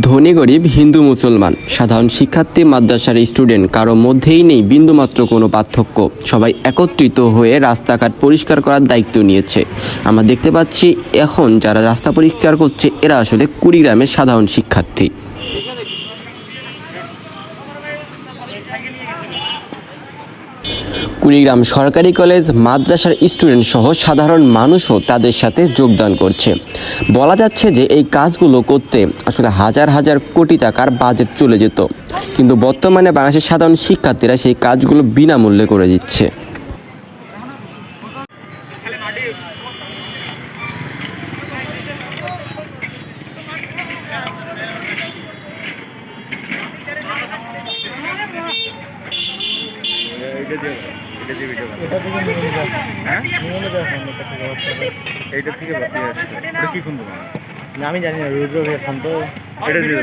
ধনী, গরিব, হিন্দু, মুসলমান। সাধারণ শিক্ষার্থী, মাদ্রাসার স্টুডেন্ট, কারও মধ্যেই নেই বিন্দুমাত্র কোনো পার্থক্য। সবাই একত্রিত হয়ে রাস্তাঘাট পরিষ্কার করার দায়িত্ব নিয়েছে। আমরা দেখতে পাচ্ছি এখন যারা রাস্তা পরিষ্কার করছে, এরা আসলে কুড়িগ্রামের সাধারণ শিক্ষার্থী। কুড়িগ্রাম সরকারি কলেজ, মাদ্রাসার স্টুডেন্ট সহ সাধারণ মানুষও তাদের সাথে যোগদান করছে। বলা যাচ্ছে যে এই কাজগুলো করতে আসলে হাজার হাজার কোটি টাকার বাজেট চলে যেত। কিন্তু বর্তমানে বাংলাদেশের সাধারণ শিক্ষার্থীরা সেই কাজগুলো বিনামূল্যে করে দিচ্ছে। এইটা দিয়ে এটা দিয়ে ভিডিও এটা থেকে নিয়ে হ্যাঁ? নিয়ে এটা থেকে। এইটা থেকে বাকি আছে। এটা কি খুলবো না, আমি জানি না রুদ্র ভাই ফোন তো। এটা দিয়ে